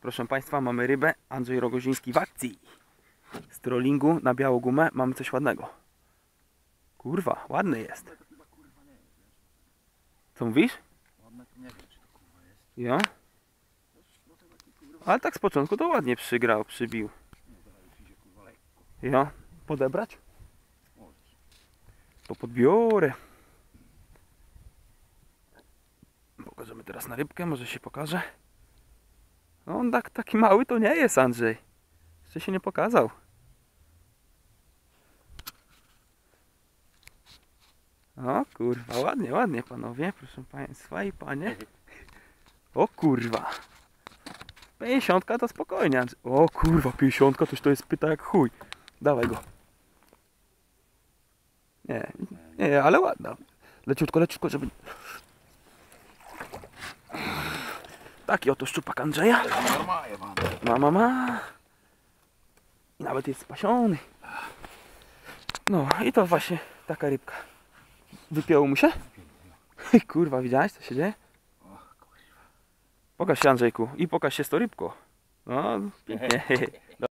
Proszę Państwa, mamy rybę. Andrzej Rogoziński w akcji. Z trollingu na białą gumę mamy coś ładnego. Kurwa, ładny jest. Co mówisz? Ja? Ale tak z początku to ładnie przygrał, przybił. Ja? Podebrać? To podbiorę. Pokażemy teraz na rybkę, może się pokaże. No on tak, taki mały to nie jest Andrzej. Jeszcze się nie pokazał. O kurwa, ładnie, ładnie panowie, proszę państwa i panie. O kurwa. 50 to spokojnie. O kurwa, 50 to już to jest pyta jak chuj. Dawaj go. Nie, nie, ale ładna. Leciutko, leciutko, żeby... Taki oto szczupak Andrzeja. Ma, ma, ma. I nawet jest spasiony. No i to właśnie taka rybka. Wypięło mu się? Kurwa, widziałeś co się dzieje? Pokaż się Andrzejku i pokaż się z to rybką. No, pięknie.